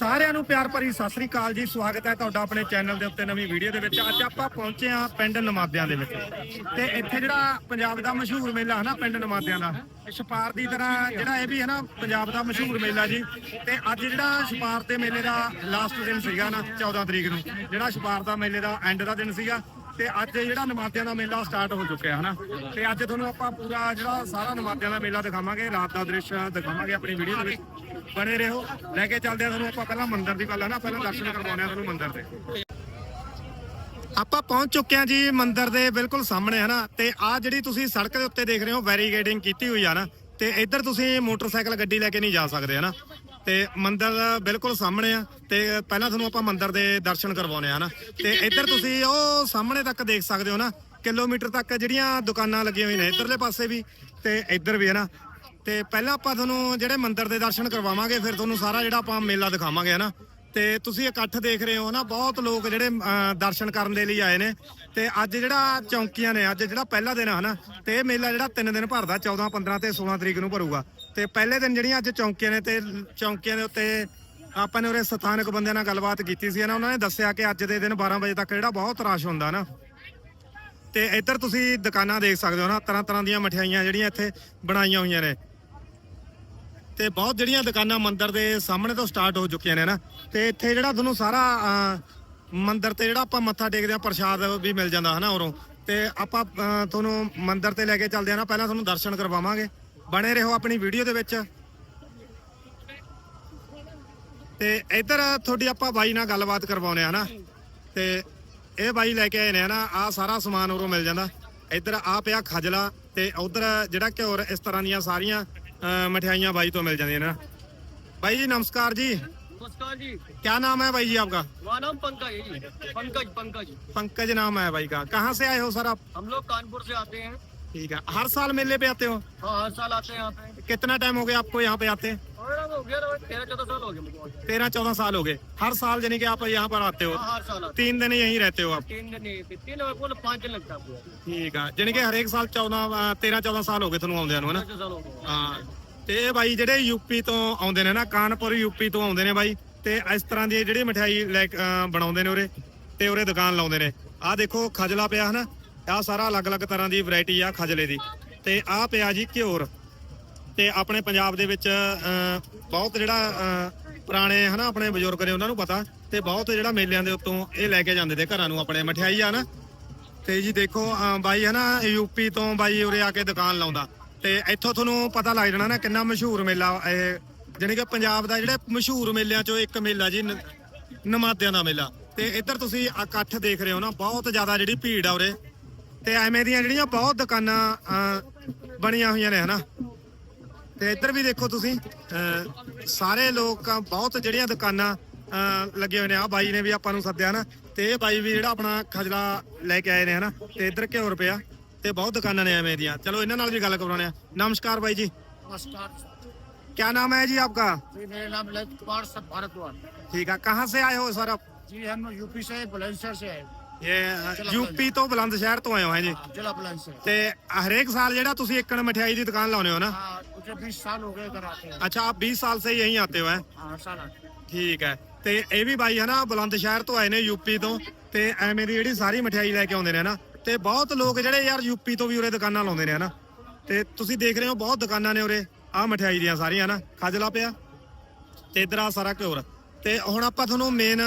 ਸਾਰਿਆਂ ਨੂੰ ਪਿਆਰ ਭਰੀ ਸਤਿ ਸ੍ਰੀ ਅਕਾਲ ਜੀ। ਸਵਾਗਤ ਹੈ ਤੁਹਾਡਾ ਆਪਣੇ ਚੈਨਲ ਦੇ ਉੱਤੇ ਨਵੀਂ ਵੀਡੀਓ ਦੇ ਵਿੱਚ। ਅੱਜ ਆਪਾਂ ਪਹੁੰਚੇ ਹਾਂ ਪਿੰਡ ਨਮਾਦਿਆਂ ਦੇ ਵਿੱਚ। ਤੇ ਇੱਥੇ ਜਿਹੜਾ ਪੰਜਾਬ ਦਾ ਮਸ਼ਹੂਰ ਮੇਲਾ ਹੈ ਨਾ, ਪਿੰਡ ਨਮਾਦਿਆਂ ਦਾ, ਛਪਾਰ ਦੀ ਤਰ੍ਹਾਂ ਜਿਹੜਾ ਇਹ ਵੀ ਹੈ ਨਾ, ਪੰਜਾਬ ਦਾ ਮਸ਼ਹੂਰ ਮੇਲਾ ਜੀ। ਤੇ ਅੱਜ ਜਿਹੜਾ ਛਪਾਰ ਦੇ ਮੇਲੇ ਦਾ ਲਾਸਟ ਦਿਨ ਸੀਗਾ ਨਾ 14 ਤਰੀਕ ਨੂੰ, ਜਿਹੜਾ ਛਪਾਰ ਦਾ ਮੇਲੇ ਦਾ ਐਂਡ ਦਾ ਦਿਨ ਸੀਗਾ। ਤੇ ਅੱਜ ਜਿਹੜਾ ਨਮਾਦਿਆਂ ਦਾ ਮੇਲਾ ਸਟਾਰਟ ਹੋ ਚੁੱਕਿਆ ਹੈ ਨਾ। ਤੇ ਅੱਜ ਤੁਹਾਨੂੰ ਆਪਾਂ ਪੂਰਾ ਜਿਹੜਾ ਸਾਰਾ ਨਮਾਦਿਆਂ ਦਾ ਮੇਲਾ ਦਿਖਾਵਾਂਗੇ, ਰਾਤ ਦਾ ਦ੍ਰਿਸ਼ ਦਿਖਾਵਾਂਗੇ ਆਪਣੀ ਵੀਡੀਓ ਦੇ ਵਿੱਚ। ਬਣੇ ਰਹੋ। ਲੈ ਕੇ ਚੱਲਦੇ ਆ ਤੁਹਾਨੂੰ ਆਪਾਂ ਪਹਿਲਾਂ ਮੰਦਿਰ ਦੀ ਗੱਲ ਹੈ ਨਾ, ਪਹਿਲਾਂ ਦਰਸ਼ਨ ਕਰਵਾਉਂਦੇ ਆ ਤੁਹਾਨੂੰ ਮੰਦਿਰ ਦੇ। ਆਪਾਂ ਪਹੁੰਚ ਚੁੱਕੇ ਹਾਂ ਜੀ ਮੰਦਿਰ ਦੇ ਬਿਲਕੁਲ ਸਾਹਮਣੇ, ਹੈ ਨਾ? ਤੇ ਆ ਜਿਹੜੀ ਤੁਸੀਂ ਸੜਕ ਦੇ ਉੱਤੇ ਦੇਖ ਰਹੇ ਹੋ ਬੈਰੀਗੇਡਿੰਗ ਕੀਤੀ ਹੋਈ ਆ ਨਾ, ਤੇ ਇੱਧਰ ਤੁਸੀਂ ਮੋਟਰਸਾਈਕਲ ਗੱਡੀ ਲੈ ਕੇ ਨਹੀਂ ਜਾ ਸਕਦੇ, ਹੈ ਨਾ? ਤੇ ਮੰਦਿਰ ਬਿਲਕੁਲ ਸਾਹਮਣੇ ਆ, ਤੇ ਪਹਿਲਾਂ ਤੁਹਾਨੂੰ ਆਪਾਂ ਮੰਦਿਰ ਦੇ ਦਰਸ਼ਨ ਕਰਵਾਉਣੇ ਆ ਨਾ? ਤੇ ਇੱਧਰ ਤੁਸੀਂ ਉਹ ਸਾਹਮਣੇ ਤੱਕ ਦੇਖ ਸਕਦੇ ਹੋ ਨਾ, ਕਿਲੋਮੀਟਰ ਤੱਕ ਜਿਹੜੀਆਂ ਦੁਕਾਨਾਂ ਲੱਗੀਆਂ ਹੋਈਆਂ ਨੇ, ਇੱਧਰਲੇ ਪਾਸੇ ਵੀ ਤੇ ਇੱਧਰ ਵੀ, ਹੈ ਨਾ? ਤੇ ਪਹਿਲਾਂ ਆਪਾਂ ਤੁਹਾਨੂੰ ਜਿਹੜੇ ਮੰਦਿਰ ਦੇ ਦਰਸ਼ਨ ਕਰਵਾਵਾਂਗੇ ਫਿਰ ਤੁਹਾਨੂੰ ਸਾਰਾ ਜਿਹੜਾ ਆਪਾਂ ਮੇਲਾ ਦਿਖਾਵਾਂਗੇ ਹਨਾ? ਤੇ ਤੁਸੀਂ ਇਕੱਠ ਦੇਖ ਰਹੇ ਹੋ ਨਾ ਬਹੁਤ ਲੋਕ ਜਿਹੜੇ ਅਮ, ਦਰਸ਼ਨ ਕਰਨ ਦੇ ਲਈ ਆਏ ਨੇ। ਤੇ ਅੱਜ ਜਿਹੜਾ ਚੌਂਕੀਆਂ ਨੇ ਅੱਜ ਜਿਹੜਾ ਪਹਿਲਾ ਦਿਨ ਆ ਹਨਾ? ਤੇ ਇਹ ਮੇਲਾ ਜਿਹੜਾ 3 ਦਿਨ ਭਰਦਾ 14 15 ਤੇ 16 ਤਰੀਕ ਨੂੰ ਭਰੂਗਾ। ਤੇ ਪਹਿਲੇ ਦਿਨ ਜਿਹੜੀਆਂ ਅੱਜ ਚੌਂਕੀਆਂ ਨੇ ਤੇ ਚੌਂਕੀਆਂ ਦੇ ਉੱਤੇ ਆਪਾਂ ਨੇ ਉਰੇ ਸਥਾਨਕ ਬੰਦਿਆਂ ਨਾਲ ਗੱਲਬਾਤ ਕੀਤੀ ਸੀ ਨਾ ਉਹਨਾਂ ਨੇ ਦੱਸਿਆ ਕਿ ਅੱਜ ਦੇ ਦਿਨ 12 ਵਜੇ ਤੱਕ ਜਿਹੜਾ ਬਹੁਤ ਰਸ਼ ਹੁੰਦਾ ਨਾ ਤੇ ਇੱਧਰ ਤੁਸੀਂ ਦੁਕਾਨਾਂ ਦੇਖ ਸਕਦੇ ਹੋ ਨਾ ਤਰ੍ਹਾਂ ਤਰ੍ਹਾਂ ਦੀਆਂ ਮਠਿਆਈਆਂ ਜਿਹੜੀਆਂ ਇੱਥੇ ਬਣਾਈਆਂ ਹੋਈਆਂ ਨੇ। ਤੇ ਬਹੁਤ ਜਿਹੜੀਆਂ ਦੁਕਾਨਾਂ ਮੰਦਿਰ ਦੇ ਸਾਹਮਣੇ ਤੋਂ ਸਟਾਰਟ ਹੋ ਚੁੱਕੀਆਂ ਨੇ ਨਾ। ਤੇ ਇੱਥੇ ਜਿਹੜਾ ਤੁਹਾਨੂੰ ਸਾਰਾ ਅਹ, ਮੰਦਿਰ ਤੇ ਜਿਹੜਾ ਆਪਾਂ ਮੱਥਾ ਟੇਕਦੇ ਆ ਪ੍ਰਸ਼ਾਦ ਵੀ ਮਿਲ ਜਾਂਦਾ ਹਨਾ ਉਰੋਂ। ਤੇ ਆਪਾਂ ਤੁਹਾਨੂੰ ਮੰਦਿਰ ਤੇ ਲੈ ਕੇ ਚੱਲਦੇ ਆ ਨਾ ਪਹਿਲਾਂ ਤੁਹਾਨੂੰ ਦਰਸ਼ਨ ਕਰਵਾਵਾਂਗੇ। ਬਣੇ ਰਹੋ ਆਪਣੀ ਵੀਡੀਓ ਦੇ ਵਿੱਚ। ਤੇ ਇੱਧਰ ਤੁਹਾਡੀ ਆਪਾਂ ਬਾਈ ਨਾਲ ਗੱਲਬਾਤ ਕਰਵਾਉਨੇ ਆ ਨਾ। ਤੇ ਇਹ ਬਾਈ ਲੈ ਕੇ ਆਏ ਨੇ ਨਾ ਆ ਸਾਰਾ ਸਮਾਨ ਉਰੋਂ ਮਿਲ ਜਾਂਦਾ। ਇੱਧਰ ਆ ਪਿਆ ਖਜਲਾ ਤੇ ਉਧਰ ਜਿਹੜਾ ਘਿਓਰ ਇਸ ਤਰ੍ਹਾਂ ਦੀਆਂ ਸਾਰੀਆਂ ਮਠਿਆਈਆਂ ਬਾਈ ਤੋਂ ਮਿਲ ਜਾਂਦੀਆਂ ਨੇ ਨਾ ਬਾਈ ਜੀ ਨਮਸਕਾਰ ਜੀ नमस्कार जी क्या नाम है भाई जी आपका मेरा नाम पंकज है जी पंकज पंकज पंकज नाम है भाई का कहाँ से आए हो सर आप हम लोग कानपुर से आते हैं ठीक है हर साल मेले पे आते हो हाँ हर साल आते हैं यहाँ पे कितना टाइम हो गया आपको यहाँ पे आते और अब हो गया तेरह चौदह साल हो गए मुझे तेरह चौदह साल हो गए हर साल यानी कि आप यहाँ पर आते हो हाँ हर साल आते तीन दिन यहीं रहते हो आप हैं। तीन दिन नहीं तीन दिन बोले पाँच दिन लगता है पूरा ਠੀਕ ਆ ਜਾਣੀ ਕਿ ਹਰੇਕ ਸਾਲ 14 ਅ, 13 14 ਸਾਲ ਹੋ ਗਏ ਤੁਹਾਨੂੰ ਆਉਂਦਿਆਂ ਨੂੰ ਹਨਾ छह साल हो गए ਹਾਂ ਤੇ ਇਹ ਬਾਈ ਜਿਹੜੇ ਯੂਪੀ ਤੋਂ ਆਉਂਦੇ ਨੇ ਨਾ ਕਾਨਪੁਰ ਯੂਪੀ ਤੋਂ ਆਉਂਦੇ ਨੇ ਬਾਈ ਤੇ ਇਸ ਤਰ੍ਹਾਂ ਦੀ ਜਿਹੜੀ ਮਠਿਆਈ ਲੈ ਕੇ, ਅ, ਬਣਾਉਂਦੇ ਨੇ ਉਰੇ ਤੇ ਉਰੇ ਦੁਕਾਨ ਲਾਉਂਦੇ ਨੇ। ਆਹ ਦੇਖੋ ਖਜਲਾ ਪਿਆ ਹਨਾ ਆਹ ਸਾਰਾ ਅਲੱਗ-ਅਲੱਗ ਤਰ੍ਹਾਂ ਦੀ ਵੈਰਾਈਟੀ ਆ ਖਜਲੇ ਦੀ। ਤੇ ਆਹ ਪਿਆ ਜੀ ਘਿਓਰ। ਤੇ ਆਪਣੇ ਪੰਜਾਬ ਦੇ ਵਿੱਚ ਅਹ ਬਹੁਤ ਜਿਹੜਾ ਅਹ ਪੁਰਾਣੇ ਹਨਾ ਆਪਣੇ ਬਜ਼ੁਰਗ ਨੇ ਉਹਨਾਂ ਨੂੰ ਪਤਾ ਤੇ ਬਹੁਤ ਜਿਹੜਾ ਮੇਲਿਆਂ ਦੇ ਉੱਤੋਂ ਇਹ ਲੈ ਕੇ ਜਾਂਦੇ ਤੇ ਘਰਾਂ ਨੂੰ ਆਪਣੇ ਮਠਿਆਈ ਆ ਨਾ। ਤੇ ਜੀ ਦੇਖੋ ਅਹ ਬਾਈ ਹਨਾ ਯੂਪੀ ਤੋਂ ਬਾਈ ਉਰੇ ਆ ਕੇ ਦੁਕਾਨ ਲਾਉਂਦਾ। ਤੇ ਇੱਥੋਂ ਤੁਹਾਨੂੰ ਪਤਾ ਲੱਗ ਜਾਣਾ ਨਾ ਕਿੰਨਾ ਮਸ਼ਹੂਰ ਮੇਲਾ ਇਹ ਜਾਣੀ ਕਿ ਪੰਜਾਬ ਦਾ ਜਿਹੜੇ ਮਸ਼ਹੂਰ ਮੇਲਿਆਂ ਚੋਂ ਇੱਕ ਮੇਲਾ ਜੀ ਨ- ਨਮਾਦਿਆਂ ਦਾ ਮੇਲਾ। ਤੇ ਇੱਧਰ ਤੁਸੀਂ ਇਕੱਠ ਦੇਖ ਰਹੇ ਹੋ ਨਾ ਬਹੁਤ ਜ਼ਿਆਦਾ ਜਿਹੜੀ ਭੀੜ ਆ ਉਰੇ। ਤੇ ਐਵੇਂ ਦੀਆਂ ਜਿਹੜੀਆਂ ਬਹੁਤ ਦੁਕਾਨਾਂ ਅਹ, ਬਣੀਆਂ ਹੋਈਆਂ ਨੇ ਹਨਾ? ਤੇ ਇੱਧਰ ਵੀ ਦੇਖੋ ਤੁਸੀਂ ਅਹ, ਸਾਰੇ ਲੋਕ ਬਹੁਤ ਜਿਹੜੀਆਂ ਦੁਕਾਨਾਂ ਅਹ, ਲੱਗੇ ਹੋਏ ਨੇ। ਆ ਬਾਈ ਨੇ ਵੀ ਆਪਾਂ ਨੂੰ ਸੱਦਿਆ ਨਾ। ਤੇ ਇਹ ਬਾਈ ਵੀ ਜਿਹੜਾ ਆਪਣਾ ਖਜਲਾ ਲੈ ਕੇ ਆਏ ਨੇ ਹਨਾ? ਤੇ ਇੱਧਰ ਘਿਓ ਰੁਪਿਆ ਤੇ ਬਹੁਤ ਦੁਕਾਨਾਂ ਨੇ ਐਵੇਂ ਦੀਆਂ ਚਲੋ ਇਹਨਾਂ ਨਾਲ ਵੀ ਗੱਲ ਕਰਾਉਣੇ ਆ ਨਮਸਕਾਰ ਬਾਈ ਜੀ नमस्कार क्या नाम है जी आपका जी मेरा नाम ललित कुमार सब भारद्वाज ठीक है कहाँ से आए हो सर आप जी हम यूपी से बुलंदशहर से आए ਇਹ ਯੂਪੀ ਤੋਂ ਬੁਲੰਦ ਸ਼ਹਿਰ ਤੋਂ ਆਏ ਹੋ ਹੈ ਜੀ हाँ, जिला बुलंदशहर ਤੇ ਹਰੇਕ ਸਾਲ ਜਿਹੜਾ ਤੁਸੀਂ ਇੱਕਣ ਮਠਿਆਈ ਦੀ ਦੁਕਾਨ ਲਾਉਨੇ ਹੋ ਨਾ हाँ मुझे बीस साल हो गए इधर आते हैं ਅੱਛਾ ਆਪ 20 ਸਾਲ से यहीं आते हो हैं हाँ हर साल आते हैं ਠੀਕ ਹੈ ਤੇ ਇਹ ਵੀ ਬਾਈ ਹਨਾ ਬੁਲੰਦ ਸ਼ਹਿਰ ਤੋਂ ਆਏ ਨੇ ਯੂਪੀ ਤੋਂ ਤੇ ਐਵੇਂ ਦੀ ਜਿਹੜੀ ਸਾਰੀ ਮਠਿਆਈ ਲੈ ਕੇ ਆਉਂਦੇ ਨੇ ਨਾ ਤੇ ਬਹੁਤ ਲੋਕ ਜਿਹੜੇ ਯਾਰ ਯੂਪੀ ਤੋਂ ਵੀ ਉਰੇ ਦੁਕਾਨਾਂ ਲਾਉਂਦੇ ਨੇ, ਹਨਾ? ਤੇ ਤੁਸੀਂ ਦੇਖ ਰਹੇ ਹੋ, ਬਹੁਤ ਦੁਕਾਨਾਂ ਨੇ ਉਰੇ। ਆਹ ਮਠਿਆਈ ਦੀਆਂ ਸਾਰੀਆਂ ਨਾ ਖਾਜਲਾ ਪਿਆ? ਤੇ ਇਧਰ ਆ ਸਾਰਾ ਘਿਓਰ ਤੇ ਹੁਣ ਆਪਾਂ ਤੁਹਾਨੂੰ ਮੇਨ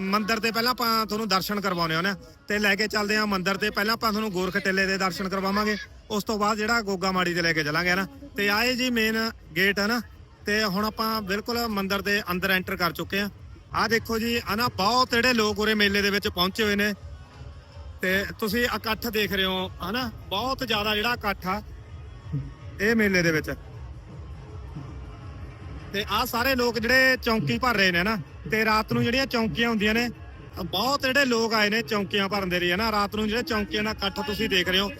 ਮੰਦਿਰ ਤੇ ਪਹਿਲਾਂ ਆਪਾਂ ਤੁਹਾਨੂੰ ਦਰਸ਼ਨ ਕਰਵਾਉਣੇ ਹਾਂ ਆ ਤੇ ਲੈ ਕੇ ਚੱਲਦੇ ਹਾਂ ਮੰਦਿਰ ਤੇ। ਪਹਿਲਾਂ ਆਪਾਂ ਤੁਹਾਨੂੰ ਗੋਰਖ ਟਿੱਲੇ ਦੇ ਦਰਸ਼ਨ ਕਰਵਾਵਾਂਗੇ। ਉਸ ਤੋਂ ਬਾਅਦ ਜਿਹੜਾ ਗੋਗਾ ਮਾੜੀ ਤੇ ਲੈ ਕੇ ਚੱਲਾਂਗੇ ਨਾ ਤੇ ਆਏ ਜੀ ਮੇਨ ਗੇਟ ਹੈ ਨਾ ਤੇ ਹੁਣ ਆਪਾਂ ਬਿਲਕੁਲ ਮੰਦਿਰ ਦੇ ਅੰਦਰ ਐਂਟਰ ਕਰ ਚੁੱਕੇ ਆ ਆਹ ਦੇਖੋ ਜੀ ਆ ਨਾ ਬਹੁਤ ਜਿਹੜੇ ਲੋਕ ਉਰੇ ਮੇਲੇ ਦੇ ਵਿੱਚ ਪਹੁੰਚੇ ਹੋਏ ਨੇ। ਤੇ ਤੁਸੀਂ ਇਕੱਠ ਦੇਖ ਰਹੇ ਹੋ, ਹਨਾ? ਬਹੁਤ ਜ਼ਿਆਦਾ ਜਿਹੜਾ ਇਕੱਠ ਆ, ਇਹ ਮੇਲੇ ਦੇ ਵਿੱਚ। ਤੇ ਆ ਸਾਰੇ ਲੋਕ ਜਿਹੜੇ ਚੌਂਕੀ ਭਰ ਰਹੇ ਨੇ ਨਾ, ਤੇ ਰਾਤ ਨੂੰ ਜਿਹੜੀਆਂ ਚੌਂਕੀਆਂ ਹੁੰਦੀਆਂ ਨੇ, ਬਹੁਤ ਜਿਹੜੇ ਲੋਕ ਆਏ ਨੇ ਚੌਂਕੀਆਂ ਭਰਨ ਦੇ ਲਈ ਨਾ ਰਾਤ ਨੂੰ ਜਿਹੜੇ ਚੌਂਕੀਆਂ ਦਾ ਇਕੱਠ ਤੁਸੀਂ ਦੇਖ ਰਹੇ ਹੋ।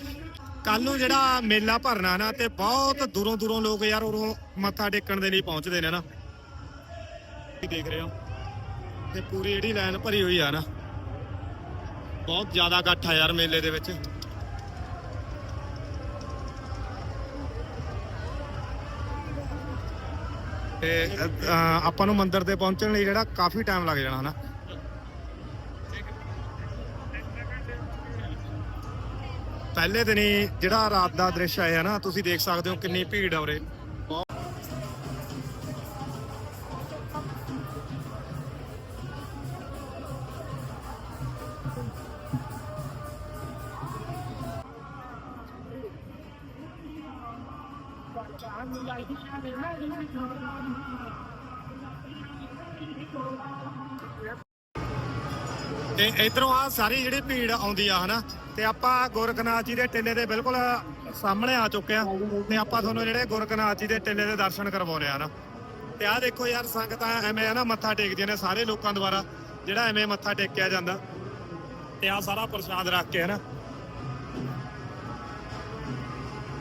ਕੱਲ ਨੂੰ ਜਿਹੜਾ ਮੇਲਾ ਭਰਨਾ ਨਾ, ਤੇ ਬਹੁਤ ਦੂਰੋਂ ਦੂਰੋਂ ਲੋਕ ਯਾਰ ਉਰੋਂ ਮੱਥਾ ਟੇਕਣ ਦੇ ਲਈ ਪਹੁੰਚਦੇ ਨੇ ਨਾ। ਤੁਸੀਂ ਦੇਖ ਰਹੇ ਹੋ, ਤੇ ਪੂਰੀ ਜਿਹੜੀ ਲਾਈਨ ਭਰੀ ਹੋਈ ਆ ਨਾ। ਬਹੁਤ ਜ਼ਿਆਦਾ ਇਕੱਠ ਆ ਯਾਰ ਮੇਲੇ ਦੇ ਵਿੱਚ। ਤੇ ਅ, ਆਪਾਂ ਨੂੰ ਮੰਦਿਰ ਤੇ ਪਹੁੰਚਣ ਲਈ ਜਿਹੜਾ ਕਾਫੀ ਟਾਈਮ ਲੱਗ ਜਾਣਾ ਹਨਾ? ਪਹਿਲੇ ਦਿਨ ਹੀ ਜਿਹੜਾ ਰਾਤ ਦਾ ਦ੍ਰਿਸ਼ ਆਇਆ ਨਾ ਤੁਸੀਂ ਦੇਖ ਸਕਦੇ ਹੋ ਕਿੰਨੀ ਭੀੜ ਆ ਉਰੇ। ਇਧਰੋਂ ਆ ਸਾਰੀ ਜਿਹੜੀ ਭੀੜ ਆਉਂਦੀ ਆ, ਹਨਾ? ਤੇ ਆਪਾਂ ਗੋਰਖਨਾਥ ਜੀ ਦੇ ਟਿੱਲੇ ਦੇ ਬਿਲਕੁਲ ਸਾਹਮਣੇ ਆ ਚੁੱਕੇ ਆ ਤੇ ਆਪਾਂ ਤੁਹਾਨੂੰ ਜਿਹੜੇ ਗੋਰਖਨਾਥ ਜੀ ਦੇ ਟਿੱਲੇ ਦੇ ਦਰਸ਼ਨ ਕਰਵਾਉਣੇ ਆ ਨਾ ਤੇ ਆਹ ਦੇਖੋ ਯਾਰ, ਸੰਗਤਾਂ ਐਵੇਂ ਆ ਨਾ, ਮੱਥਾ ਟੇਕਦੀਆਂ ਨੇ ਸਾਰੇ ਲੋਕਾਂ ਦੁਆਰਾ, ਜਿਹੜਾ ਐਵੇਂ ਮੱਥਾ ਟੇਕਿਆ ਜਾਂਦਾ। ਤੇ ਆ ਸਾਰਾ ਪ੍ਰਸ਼ਾਦ ਰੱਖ ਕੇ, ਹਨਾ?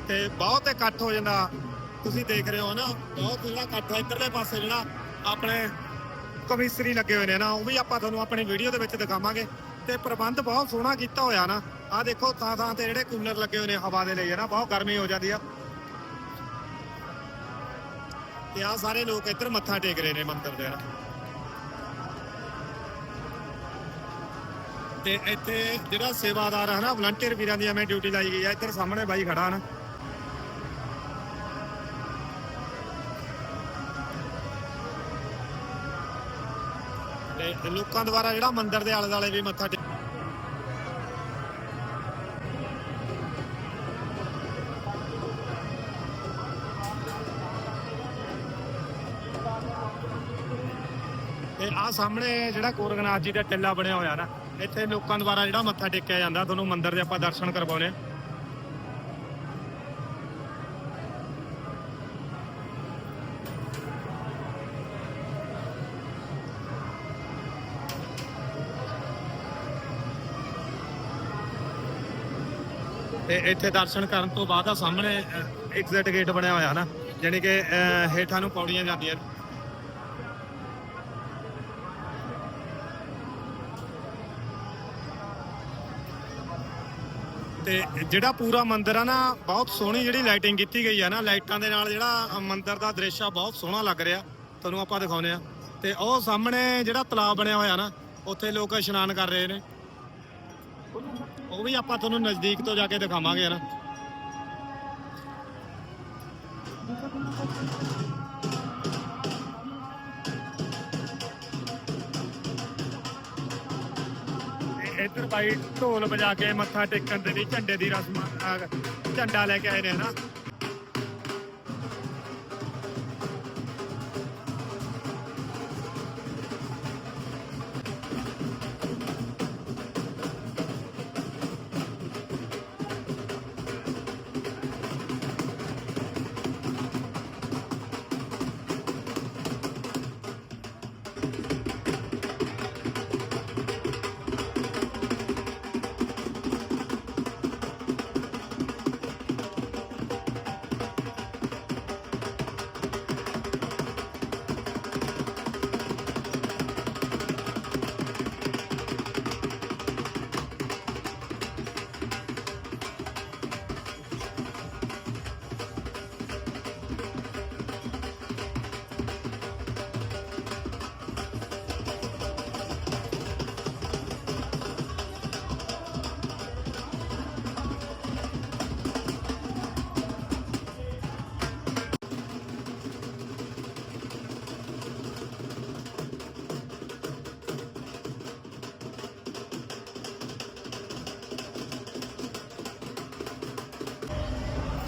ਤੇ ਬਹੁਤ ਇਕੱਠ ਹੋ ਜਾਂਦਾ। ਤੁਸੀਂ ਦੇਖ ਰਹੇ ਹੋ ਨਾ, ਬਹੁਤ ਜਿਹੜਾ ਇਕੱਠ ਹੈ ਇੱਧਰਲੇ ਪਾਸੇ ਜਿਹੜਾ ਆਪਣੇ ਕਮਿਸਰੀ ਲੱਗੇ ਹੋਏ ਨੇ ਨਾ, ਉਹ ਵੀ ਆਪਾਂ ਤੁਹਾਨੂੰ ਆਪਣੀ ਵੀਡੀਓ ਦੇ ਵਿੱਚ ਦਿਖਾਵਾਂਗੇ। ਤੇ ਪ੍ਰਬੰਧ ਬਹੁਤ ਸੋਹਣਾ ਕੀਤਾ ਹੋਇਆ ਨਾ। ਆਹ ਦੇਖੋ, ਥਾਂ ਥਾਂ ਤੇ ਜਿਹੜੇ ਕੂਲਰ ਲੱਗੇ ਹੋਏ ਨੇ ਹਵਾ ਦੇ ਲਈ ਹੈ ਨਾ, ਬਹੁਤ ਗਰਮੀ ਹੋ ਜਾਂਦੀ ਆ। ਤੇ ਆ ਸਾਰੇ ਲੋਕ ਇੱਧਰ ਮੱਥਾ ਟੇਕ ਰਹੇ ਨੇ ਮੰਦਿਰ ਦੇ ਨਾਲ ਤੇ ਇੱਥੇ ਜਿਹੜਾ ਸੇਵਾਦਾਰ ਹੈ ਨਾ ਵਲੰਟੀਅਰ ਵੀਰਾਂ ਦੀ ਐਵੇਂ ਡਿਊਟੀ ਲਾਈ ਗਈ ਆ, ਇੱਧਰ ਸਾਹਮਣੇ ਬਾਈ ਖੜਾ ਨਾ। ਤੇ ਲੋਕਾਂ ਦੁਆਰਾ ਜਿਹੜਾ ਮੰਦਿਰ ਦੇ ਆਲੇ ਦੁਆਲੇ ਵੀ ਮੱਥਾ ਟੇਕ ਤੇ ਆ ਸਾਹਮਣੇ ਜਿਹੜਾ ਕੋਰਗਨਾਥ ਜੀ ਦਾ ਟਿੱਲਾ ਬਣਿਆ ਹੋਇਆ ਨਾ, ਇੱਥੇ ਲੋਕਾਂ ਦੁਆਰਾ ਜਿਹੜਾ ਮੱਥਾ ਟੇਕਿਆ ਜਾਂਦਾ, ਤੁਹਾਨੂੰ ਮੰਦਿਰ ਦੇ ਆਪਾਂ ਦਰਸ਼ਨ ਕਰਵਾਉਣੇ ਆ ਤੇ ਇੱਥੇ ਦਰਸ਼ਨ ਕਰਨ ਤੋਂ ਬਾਅਦ ਆ ਸਾਹਮਣੇ ਐਗਜ਼ਿਟ ਗੇਟ ਬਣਿਆ ਹੋਇਆ ਨਾ, ਜਾਣੀ ਕਿ ਹੇਠਾਂ ਨੂੰ ਪੌੜੀਆਂ ਜਾਂਦੀਆਂ ਤੇ ਜਿਹੜਾ ਪੂਰਾ ਮੰਦਿਰ ਆ ਨਾ, ਬਹੁਤ ਸੋਹਣੀ ਜਿਹੜੀ ਲਾਈਟਿੰਗ ਕੀਤੀ ਗਈ ਆ ਨਾ, ਲਾਈਟਾਂ ਦੇ ਨਾਲ ਜਿਹੜਾ ਮੰਦਿਰ ਦਾ ਦ੍ਰਿਸ਼ ਆ, ਬਹੁਤ ਸੋਹਣਾ ਲੱਗ ਰਿਹਾ। ਤੁਹਾਨੂੰ ਆਪਾਂ ਦਿਖਾਉਨੇ ਆ। ਤੇ ਉਹ ਸਾਹਮਣੇ ਜਿਹੜਾ ਤਲਾਬ ਬਣਿਆ ਹੋਇਆ ਨਾ, ਉੱਥੇ ਲੋਕ ਇਸ਼ਨਾਨ ਕਰ ਰਹੇ ਨੇ। ਉਹ ਵੀ ਆਪਾਂ ਤੁਹਾਨੂੰ ਨਜ਼ਦੀਕ ਤੋਂ ਜਾ ਕੇ ਦਿਖਾਵਾਂਗੇ ਨਾ ਇੱਧਰ ਬਾਈ ਢੋਲ ਵਜਾ ਕੇ ਮੱਥਾ ਟੇਕਣ ਦੇ ਲਈ ਝੰਡੇ ਦੀ ਰਸਮ ਝੰਡਾ ਲੈ ਕੇ ਆਏ ਨੇ ਨਾ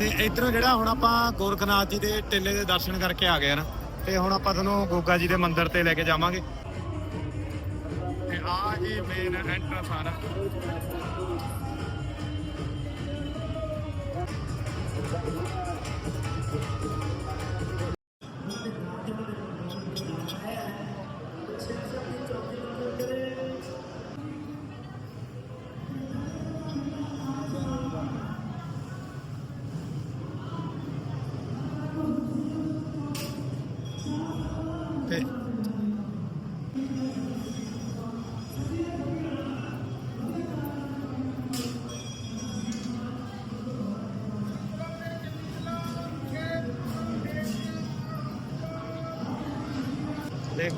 ਤੇ ਇਧਰੋਂ ਜਿਹੜਾ ਹੁਣ ਆਪਾਂ ਗੋਰਖਨਾਥ ਜੀ ਦੇ ਟਿੱਲੇ ਦੇ ਦਰਸ਼ਨ ਕਰਕੇ ਆ ਗਏ ਨਾ ਤੇ ਹੁਣ ਆਪਾਂ ਤੁਹਾਨੂੰ ਗੋਗਾ ਜੀ ਦੇ ਮੰਦਿਰ ਤੇ ਲੈ ਕੇ ਜਾਵਾਂਗੇ। ਤੇ ਆ ਜੀ ਮੇਨ ਐਂਟਰੈਂਸ ਆ ਨਾ।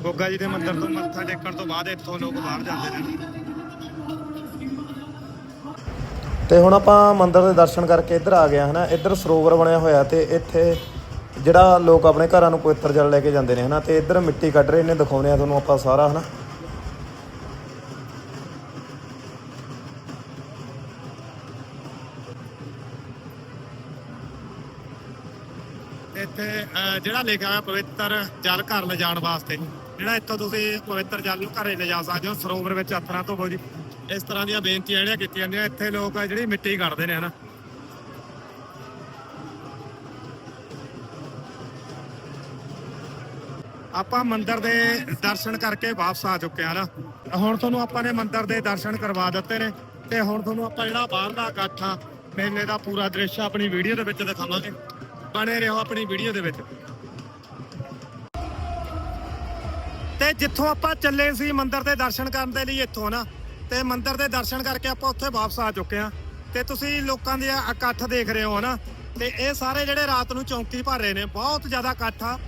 ਗੋਗਾ ਜੀ ਦੇ ਮੰਦਿਰ ਤੋਂ ਮੱਥਾ ਟੇਕਣ ਤੋਂ ਬਾਅਦ ਇੱਥੋਂ ਲੋਕ ਬਾਹਰ ਜਾਂਦੇ ਨੇ। ਤੇ ਹੁਣ ਆਪਾਂ ਮੰਦਿਰ ਦੇ ਦਰਸ਼ਨ ਕਰਕੇ ਇੱਧਰ ਆ ਹਾਂ ਹਨਾ? ਇੱਧਰ ਸਰੋਵਰ ਬਣਿਆ ਹੋਇਆ ਤੇ ਇੱਥੇ ਜਿਹੜਾ ਲੋਕ ਆਪਣੇ ਘਰਾਂ ਨੂੰ ਪਵਿੱਤਰ ਜਲ ਲੈ ਕੇ ਜਾਂਦੇ ਨੇ ਹਨਾ? ਤੇ ਇੱਧਰ ਮਿੱਟੀ ਕੱਢ ਰਹੇ ਨੇ ਦਿਖਾਉਂਦੇ ਆ ਤੁਹਾਨੂੰ ਆਪਾਂ ਸਾਰਾ ਹਨਾ? ਇੱਥੇ ਜਿਹੜਾ ਲਿਖਿਆ ਹੋਇਆ ਪਵਿੱਤਰ ਜਲ ਘਰ ਲਿਜਾਣ ਵਾਸਤੇ। ਜਿਹੜਾ ਇੱਥੋਂ ਤੁਸੀਂ ਪਵਿੱਤਰ ਜਲ ਨੂੰ ਘਰੇ ਲਿਜਾ ਸਕਦੇ ਹੋ, ਸਰੋਵਰ ਵਿੱਚ ਹੱਥ ਨਾਲ ਧੋਵੋ ਜੀ। ਇਸ ਤਰ੍ਹਾਂ ਦੀਆਂ ਬੇਨਤੀਆਂ ਜਿਹੜੀਆਂ ਕੀਤੀਆਂ ਜਾਂਦੀਆਂ, ਇੱਥੇ ਲੋਕ ਆ ਜਿਹੜੀ ਮਿੱਟੀ ਕੱਢਦੇ ਨੇ, ਹਨਾ। ਆਪਾਂ ਮੰਦਿਰ ਦੇ ਦਰਸ਼ਨ ਕਰਕੇ ਵਾਪਸ ਆ ਚੁੱਕੇ ਹਾਂ ਨਾ ਹੁਣ ਤੁਹਾਨੂੰ ਆਪਾਂ ਨੇ ਮੰਦਿਰ ਦੇ ਦਰਸ਼ਨ ਕਰਵਾ ਦਿੱਤੇ ਨੇ, ਤੇ ਹੁਣ ਤੁਹਾਨੂੰ ਆਪਾਂ ਜਿਹੜਾ ਬਾਹਰਲਾ ਇਕੱਠ ਆ, ਮੇਲੇ ਦਾ ਪੂਰਾ ਦ੍ਰਿਸ਼ ਆਪਣੀ ਵੀਡੀਓ ਦੇ ਵਿੱਚ ਦਿਖਾਵਾਂਗੇ। ਬਣੇ ਰਹੋ ਆਪਣੀ ਵੀਡੀਓ ਦੇ ਵਿੱਚ। ਤੇ ਜਿੱਥੋਂ ਆਪਾਂ ਚੱਲੇ ਸੀ ਮੰਦਿਰ ਦੇ ਦਰਸ਼ਨ ਕਰਨ ਦੇ ਲਈ ਇੱਥੋਂ ਨਾ, ਤੇ ਮੰਦਿਰ ਦੇ ਦਰਸ਼ਨ ਕਰਕੇ ਆਪਾਂ ਉੱਥੇ ਵਾਪਸ ਆ ਚੁੱਕੇ ਆ ਤੇ ਤੁਸੀਂ ਲੋਕਾਂ ਦੇ ਇਕੱਠ ਦੇਖ ਰਹੇ ਹੋ ਨਾ, ਤੇ ਇਹ ਸਾਰੇ ਜਿਹੜੇ ਰਾਤ ਨੂੰ ਚੌਂਕੀ ਭਰ ਰਹੇ ਨੇ, ਬਹੁਤ ਜ਼ਿਆਦਾ ਇਕੱਠ ਆ।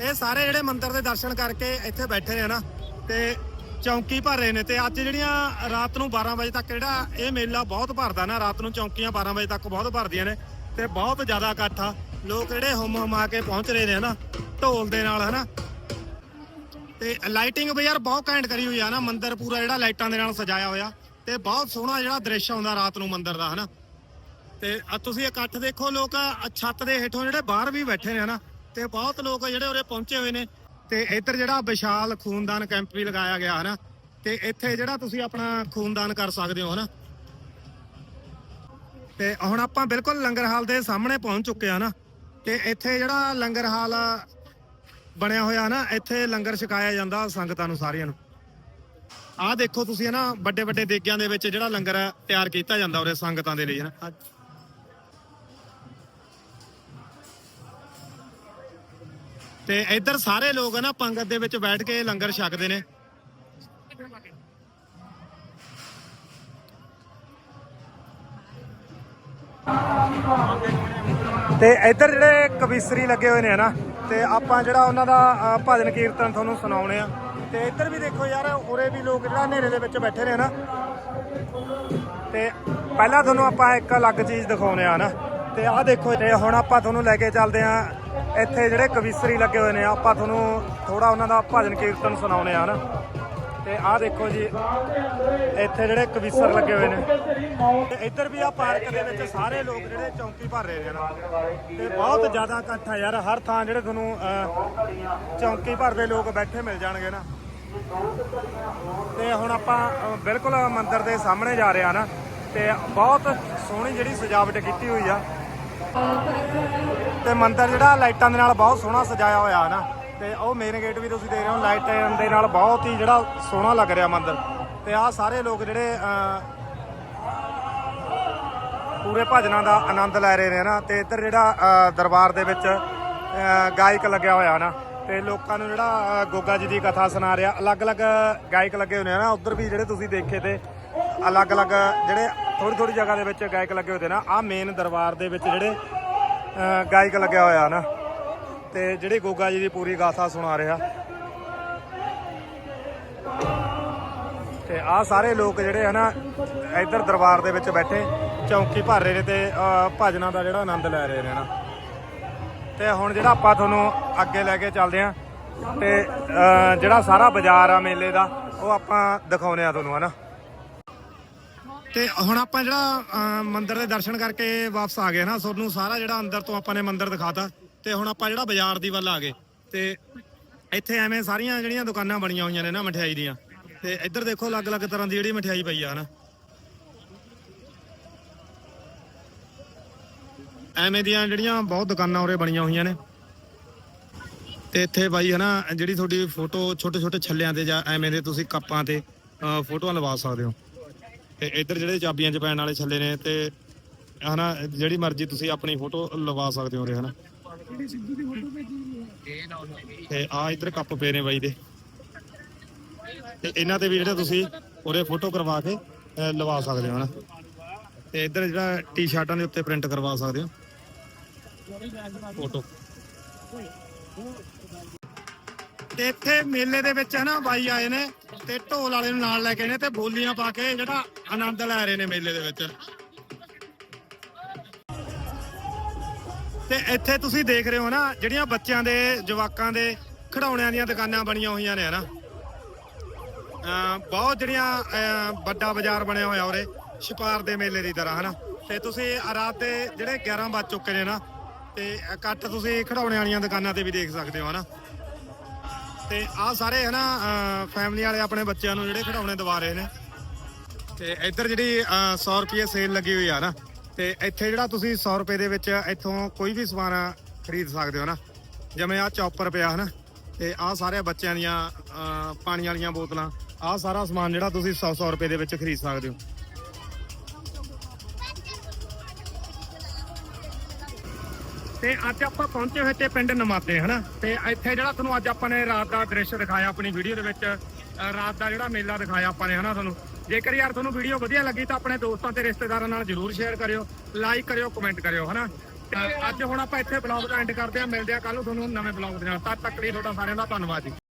ਇਹ ਸਾਰੇ ਜਿਹੜੇ ਮੰਦਿਰ ਦੇ ਦਰਸ਼ਨ ਕਰਕੇ ਇੱਥੇ ਬੈਠੇ ਨੇ ਨਾ, ਤੇ ਚੌਂਕੀ ਭਰ ਰਹੇ ਨੇ, ਤੇ ਅੱਜ ਜਿਹੜੀਆਂ ਰਾਤ ਨੂੰ 12 ਵਜੇ ਤੱਕ ਜਿਹੜਾ ਇਹ ਮੇਲਾ ਬਹੁਤ ਭਰਦਾ ਨਾ, ਰਾਤ ਨੂੰ ਚੌਂਕੀਆਂ 12 ਵਜੇ ਤੱਕ ਬਹੁਤ ਭਰਦੀਆਂ ਨੇ, ਤੇ ਬਹੁਤ ਜ਼ਿਆਦਾ ਇਕੱਠ ਆ। ਲੋਕ ਜਿਹੜੇ ਹੁਮ ਹੁਮਾ ਕੇ ਪਹੁੰਚ ਰਹੇ ਨੇ ਨਾ, ਢੋਲ ਦੇ ਨਾਲ, ਹਨਾ? ਤੇ ਲਾਈਟਿੰਗ ਵੀ ਯਾਰ ਬਹੁਤ ਘੈਂਟ ਕਰੀ ਹੋਈ ਆ ਨਾ, ਮੰਦਿਰ ਪੂਰਾ ਜਿਹੜਾ ਲਾਈਟਾਂ ਦੇ ਨਾਲ ਸਜਾਇਆ ਹੋਇਆ ਤੇ ਬਹੁਤ ਸੋਹਣਾ ਜਿਹੜਾ ਦ੍ਰਿਸ਼ ਆਉਂਦਾ ਰਾਤ ਨੂੰ ਮੰਦਿਰ ਦਾ, ਹਨਾ? ਤੇ ਆ ਤੁਸੀਂ ਇਕੱਠ ਦੇਖੋ ਲੋਕ ਛੱਤ ਦੇ ਹੇਠੋਂ ਜਿਹੜੇ ਬਾਹਰ ਵੀ ਬੈਠੇ ਨੇ, ਹਨਾ? ਤੇ ਬਹੁਤ ਲੋਕ ਜਿਹੜੇ ਉਰੇ ਪਹੁੰਚੇ ਹੋਏ ਨੇ। ਤੇ ਇੱਧਰ ਜਿਹੜਾ ਵਿਸ਼ਾਲ ਖੂਨਦਾਨ ਕੈਂਪ ਵੀ ਲਗਾਇਆ ਗਿਆ, ਹਨਾ? ਤੇ ਇੱਥੇ ਜਿਹੜਾ ਤੁਸੀਂ ਆਪਣਾ ਖੂਨਦਾਨ ਕਰ ਸਕਦੇ ਹੋ, ਹਨਾ? ਤੇ ਹੁਣ ਆਪਾਂ ਬਿਲਕੁਲ ਲੰਗਰ ਹਾਲ ਦੇ ਸਾਹਮਣੇ ਪਹੁੰਚ ਚੁੱਕੇ ਆ ਨਾ ਤੇ ਇੱਥੇ ਜਿਹੜਾ ਲੰਗਰ ਹਾਲ ਬਣਿਆ ਹੋਇਆ ਨਾ ਇੱਥੇ ਲੰਗਰ ਛਕਾਇਆ ਜਾਂਦਾ ਸੰਗਤਾਂ ਨੂੰ ਸਾਰਿਆਂ ਨੂੰ। ਆਹ ਦੇਖੋ ਤੁਸੀਂ ਨਾ ਵੱਡੇ ਵੱਡੇ ਦੇਗਿਆਂ ਦੇ ਵਿੱਚ ਜਿਹੜਾ ਲੰਗਰ ਹੈ, ਤਿਆਰ ਕੀਤਾ ਜਾਂਦਾ ਉਰੇ ਸੰਗਤਾਂ ਦੇ ਲਈ ਹਨਾ ਤੇ ਇੱਧਰ ਸਾਰੇ ਲੋਕ ਨਾ ਪੰਗਤ ਦੇ ਵਿੱਚ ਬੈਠ ਕੇ ਲੰਗਰ ਛਕਦੇ ਨੇ। ਤੇ ਇੱਧਰ ਜਿਹੜੇ ਕਵਿਸਰੀ ਲੱਗੇ ਹੋਏ ਨੇ ਹਨਾ ਤੇ ਆਪਾਂ ਜਿਹੜਾ ਉਹਨਾਂ ਦਾ ਭਜਨ ਕੀਰਤਨ ਤੁਹਾਨੂੰ ਸੁਣਾਉਣੇ ਆ। ਤੇ ਇੱਧਰ ਵੀ ਦੇਖੋ ਯਾਰ, ਉਰੇ ਵੀ ਲੋਕ ਜਿਹੜਾ ਹਨੇਰੇ ਦੇ ਵਿੱਚ ਬੈਠੇ ਨੇ ਨਾ ਤੇ ਪਹਿਲਾਂ ਤੁਹਾਨੂੰ ਆਪਾਂ ਇੱਕ ਅਲੱਗ ਚੀਜ਼ ਦਿਖਾਉਣੇ ਆ ਨਾ ਤੇ ਆਹ ਦੇਖੋ, ਤੇ ਹੁਣ ਆਪਾਂ ਤੁਹਾਨੂੰ ਲੈ ਕੇ ਚੱਲਦੇ ਆ। ਇੱਥੇ ਜਿਹੜੇ ਕਵੀਸਰੀ ਲੱਗੇ ਹੋਏ ਨੇ, ਆਪਾਂ ਤੁਹਾਨੂੰ ਥੋੜਾ ਉਹਨਾਂ ਦਾ ਭਜਨ ਕੀਰਤਨ ਸੁਣਾਉਣੇ ਆ ਨਾ ਤੇ ਆਹ ਦੇਖੋ ਜੀ, ਇੱਥੇ ਜਿਹੜੇ ਕਵੀਸਰ ਲੱਗੇ ਹੋਏ ਨੇ। ਤੇ ਇੱਧਰ ਵੀ ਆ ਪਾਰਕ ਦੇ ਵਿੱਚ ਸਾਰੇ ਲੋਕ ਜਿਹੜੇ ਚੌਂਕੀ ਭਰ ਰਹੇ ਨੇ ਨਾ, ਤੇ ਬਹੁਤ ਜ਼ਿਆਦਾ ਇਕੱਠ ਆ ਯਾਰ। ਹਰ ਥਾਂ ਜਿਹੜੇ ਤੁਹਾਨੂੰ ਚੌਂਕੀ ਭਰਦੇ ਲੋਕ ਬੈਠੇ ਮਿਲ ਜਾਣਗੇ ਨਾ। ਤੇ ਹੁਣ ਆਪਾਂ ਬਿਲਕੁਲ ਮੰਦਿਰ ਦੇ ਸਾਹਮਣੇ ਜਾ ਰਹੇ ਆ ਨਾ, ਤੇ ਬਹੁਤ ਸੋਹਣੀ ਜਿਹੜੀ ਸਜਾਵਟ ਕੀਤੀ ਹੋਈ ਆ। ਤੇ ਮੰਦਿਰ ਜਿਹੜਾ ਲਾਈਟਾਂ ਦੇ ਨਾਲ ਬਹੁਤ ਸੋਹਣਾ ਸਜਾਇਆ ਹੋਇਆ ਹੈ ਨਾ। ਤੇ ਉਹ ਮੇਨ ਗੇਟ ਵੀ ਤੁਸੀਂ ਦੇਖ ਰਹੇ ਹੋ ਲਾਈਟਾਂ ਦੇ ਨਾਲ ਬਹੁਤ ਹੀ ਜਿਹੜਾ ਸੋਹਣਾ ਲੱਗ ਰਿਹਾ ਮੰਦਿਰ। ਤੇ ਆਹ ਸਾਰੇ ਲੋਕ ਜਿਹੜੇ ਪੂਰੇ ਭਜਨਾਂ ਦਾ ਆਨੰਦ ਲੈ ਰਹੇ ਨੇ ਨਾ। ਤੇ ਇੱਧਰ ਜਿਹੜਾ ਦਰਬਾਰ ਦੇ ਵਿੱਚ ਗਾਇਕ ਲੱਗਿਆ ਹੋਇਆ ਨਾ। ਤੇ ਲੋਕਾਂ ਨੂੰ ਜਿਹੜਾ ਗੋਗਾ ਜੀ ਦੀ ਕਥਾ ਸੁਣਾ ਰਿਹਾ। ਅਲੱਗ-ਅਲੱਗ ਗਾਇਕ ਲੱਗੇ ਹੋਏ ਨੇ ਨਾ। ਉੱਧਰ ਵੀ ਜਿਹੜੇ ਤੁਸੀਂ ਦੇਖੇ ਤੇ ਅਲੱਗ-ਅਲੱਗ ਜਿਹੜੇ ਥੋੜੀ ਥੋੜੀ ਜਗ੍ਹਾ ਦੇ ਵਿੱਚ ਗਾਇਕ ਲੱਗੇ ਹੋਏ ਤੇ ਨਾ। ਆਹ ਮੇਨ ਦਰਬਾਰ ਦੇ ਵਿੱਚ ਜਿਹੜੇ ਗਾਇਕ ਲੱਗਿਆ ਹੋਇਆ ਨਾ। ਤੇ ਜਿਹੜੀ ਗੋਗਾ ਜੀ ਦੀ ਪੂਰੀ ਗਾਥਾ ਸੁਣਾ ਰਿਹਾ। ਤੇ ਆਹ ਸਾਰੇ ਲੋਕ ਜਿਹੜੇ ਹਨਾ, ਇੱਧਰ ਦਰਬਾਰ ਦੇ ਵਿੱਚ ਬੈਠੇ, ਚੌਂਕੀ ਭਰ ਰਹੇ ਨੇ ਤੇ ਭਜਨਾਂ ਦਾ ਜਿਹੜਾ ਆਨੰਦ ਲੈ ਰਹੇ ਨੇ ਨਾ ਤੇ ਹੁਣ ਜਿਹੜਾ ਆਪਾਂ ਤੁਹਾਨੂੰ ਅੱਗੇ ਲੈ ਕੇ ਚੱਲਦੇ ਆਂ ਤੇ ਜਿਹੜਾ ਸਾਰਾ ਬਾਜ਼ਾਰ ਆ ਮੇਲੇ ਦਾ, ਉਹ ਆਪਾਂ ਦਿਖਾਉਨੇ ਆ ਤੁਹਾਨੂੰ ਹਨਾ। ਤੇ ਹੁਣ ਆਪਾਂ ਜਿਹੜਾ ਮੰਦਿਰ ਦੇ ਦਰਸ਼ਨ ਕਰਕੇ ਵਾਪਸ ਆ ਗਏ ਨਾ ਤੁਹਾਨੂੰ ਸਾਰਾ ਜਿਹੜਾ ਅੰਦਰ ਤੋਂ ਆਪਾਂ ਨੇ ਮੰਦਿਰ ਦਿਖਾਤਾ। ਤੇ ਹੁਣ ਆਪਾਂ ਜਿਹੜਾ ਬਾਜ਼ਾਰ ਦੀ ਵੱਲ ਆ ਗਏ ਤੇ ਇੱਥੇ ਐਵੇਂ ਸਾਰੀਆਂ ਜਿਹੜੀਆਂ ਦੁਕਾਨਾਂ ਬਣੀਆਂ ਹੋਈਆਂ ਨੇ ਨਾ ਮਠਿਆਈ ਦੀਆਂ ਤੇ ਇੱਧਰ ਦੇਖੋ ਅਲੱਗ-ਅਲੱਗ ਤਰ੍ਹਾਂ ਦੀ ਜਿਹੜੀ ਮਠਿਆਈ ਪਈ ਆ ਹਨਾ। ਐਵੇਂ ਦੀਆਂ ਜਿਹੜੀਆਂ ਬਹੁਤ ਦੁਕਾਨਾਂ ਉਰੇ ਬਣੀਆਂ ਹੋਈਆਂ ਨੇ। ਤੇ ਇੱਥੇ ਬਾਈ ਹਨਾ, ਜਿਹੜੀ ਤੁਹਾਡੀ ਫੋਟੋ ਛੋਟੇ ਛੋਟੇ ਛੱਲਿਆਂ ਤੇ ਜਾਂ ਐਵੇਂ ਦੇ ਤੁਸੀਂ ਕੱਪਾਂ ਤੇ ਫੋਟੋਆਂ ਲਵਾ ਸਕਦੇ ਹੋ। ਤੇ ਇੱਧਰ ਜਿਹੜੇ ਚਾਬੀਆਂ 'ਚ ਪੈਣ ਵਾਲੇ ਛੱਲੇ ਨੇ ਤੇ ਹਨਾ, ਜਿਹੜੀ ਮਰਜ਼ੀ ਤੁਸੀਂ ਆਪਣੀ ਫੋਟੋ ਲਵਾ ਸਕਦੇ ਹੋ ਉਰੇ ਹਨਾ। ਤੇ ਆ ਇੱਧਰ ਕੱਪ ਪਏ ਨੇ ਬਾਈ ਦੇ। ਤੇ ਇਹਨਾਂ ਤੇ ਵੀ ਜਿਹੜੇ ਤੁਸੀਂ ਉਰੇ ਫੋਟੋ ਕਰਵਾ ਕੇ ਅਹ, ਲਵਾ ਸਕਦੇ ਹੋ ਹਨਾ। ਤੇ ਇੱਧਰ ਜਿਹੜਾ ਟੀ-ਸ਼ਰਟਾਂ ਦੇ ਉੱਤੇ ਪ੍ਰਿੰਟ ਕਰਵਾ ਸਕਦੇ ਹੋ। ਫੋਟੋ ਤੇ ਇੱਥੇ ਮੇਲੇ ਦੇ ਵਿੱਚ ਹਨਾ ਬਾਈ ਆਏ ਨੇ ਤੇ ਢੋਲ ਵਾਲੇ ਨੂੰ ਨਾਲ ਲੈ ਕੇ ਨੇ ਤੇ ਬੋਲੀਆਂ ਪਾ ਕੇ ਜਿਹੜਾ ਆਨੰਦ ਲੈ ਰਹੇ ਨੇ ਮੇਲੇ ਦੇ ਵਿੱਚ। ਤੇ ਇੱਥੇ ਤੁਸੀਂ ਦੇਖ ਰਹੇ ਹੋ ਨਾ ਜਿਹੜੀਆਂ ਬੱਚਿਆਂ ਦੇ ਜਵਾਕਾਂ ਦੇ ਖਿਡੌਣਿਆਂ ਦੀਆਂ ਦੁਕਾਨਾਂ ਬਣੀਆਂ ਹੋਈਆਂ ਨੇ ਹਨਾ ਅਮ ਬਹੁਤ ਜਿਹੜੀਆਂ ਵੱਡਾ ਬਾਜ਼ਾਰ ਬਣਿਆ ਹੋਇਆ ਉਰੇ ਛਪਾਰ ਦੇ ਮੇਲੇ ਦੀ ਤਰ੍ਹਾਂ ਹਨਾ। ਤੇ ਤੁਸੀਂ ਰਾਤ ਦੇ ਜਿਹੜੇ 11 ਵੱਜ ਚੁੱਕੇ ਨੇ ਨਾ ਤੇ ਇਕੱਠ ਤੁਸੀਂ ਖਿਡੌਣੇ ਵਾਲੀਆਂ ਦੁਕਾਨਾਂ ਤੇ ਵੀ ਦੇਖ ਸਕਦੇ ਹੋ ਹਨਾ। ਤੇ ਆਹ ਸਾਰੇ ਹਨਾ ਫੈਮਿਲੀ ਵਾਲੇ ਆਪਣੇ ਬੱਚਿਆਂ ਨੂੰ ਜਿਹੜੇ ਖਿਡੌਣੇ ਦਵਾ ਰਹੇ ਨੇ। ਤੇ ਇੱਧਰ ਜਿਹੜੀ ਅਹ, 100 ਰੁਪਏ ਸੇਲ ਲੱਗੀ ਹੋਈ ਆ ਨਾ ਤੇ ਇੱਥੇ ਜਿਹੜਾ ਤੁਸੀਂ 100 ਰੁਪਏ ਦੇ ਵਿੱਚ ਇੱਥੋਂ ਕੋਈ ਵੀ ਸਮਾਨ ਖਰੀਦ ਸਕਦੇ ਹੋ ਨਾ, ਜਿਵੇਂ ਆ ਚੌਪਰ ਪਿਆ ਹਨਾ, ਤੇ ਆਹ ਸਾਰੇ ਬੱਚਿਆਂ ਦੀਆਂ ਪਾਣੀ ਵਾਲੀਆਂ ਬੋਤਲਾਂ, ਆਹ ਸਾਰਾ ਸਮਾਨ ਜਿਹੜਾ ਤੁਸੀਂ 100 100 ਰੁਪਏ ਦੇ ਵਿੱਚ ਖਰੀਦ ਸਕਦੇ ਹੋ। ਤੇ ਅੱਜ ਆਪਾਂ ਪਹੁੰਚੇ ਹੋਏ ਤੇ ਪਿੰਡ ਨਮਾਤੇ, ਹਨਾ? ਤੇ ਇੱਥੇ ਜਿਹੜਾ ਤੁਹਾਨੂੰ ਅੱਜ ਆਪਾਂ ਨੇ ਰਾਤ ਦਾ ਦ੍ਰਿਸ਼ ਦਿਖਾਇਆ ਆਪਣੀ ਵੀਡੀਓ ਦੇ ਵਿੱਚ ਰਾਤ ਦਾ ਜਿਹੜਾ ਮੇਲਾ ਦਿਖਾਇਆ ਆਪਾਂ ਨੇ, ਹਨਾ ਤੁਹਾਨੂੰ? ਜੇਕਰ ਯਾਰ ਤੁਹਾਨੂੰ ਵੀਡੀਓ ਵਧੀਆ ਲੱਗੀ ਤਾਂ ਆਪਣੇ ਦੋਸਤਾਂ ਤੇ ਰਿਸ਼ਤੇਦਾਰਾਂ ਨਾਲ ਜਰੂਰ ਸ਼ੇਅਰ ਕਰਿਓ ਲਾਈਕ ਕਰਿਓ ਕਮੈਂਟ ਕਰਿਓ, ਹਨਾ? ਅੱਜ ਹੁਣ ਆਪਾਂ ਇੱਥੇ ਬਲੌਗ ਦਾ ਐਂਡ ਕਰਦੇ ਹਾਂ। ਮਿਲਦੇ ਹਾਂ ਕੱਲ ਨੂੰ ਤੁਹਾਨੂੰ ਨਵੇਂ ਬਲੌਗ ਦੇ ਨਾਲ। ਤਦ ਤੱਕ ਲਈ ਤੁਹਾਡਾ ਸਾਰਿਆਂ ਦਾ ਧੰਨਵਾਦ ਜੀ।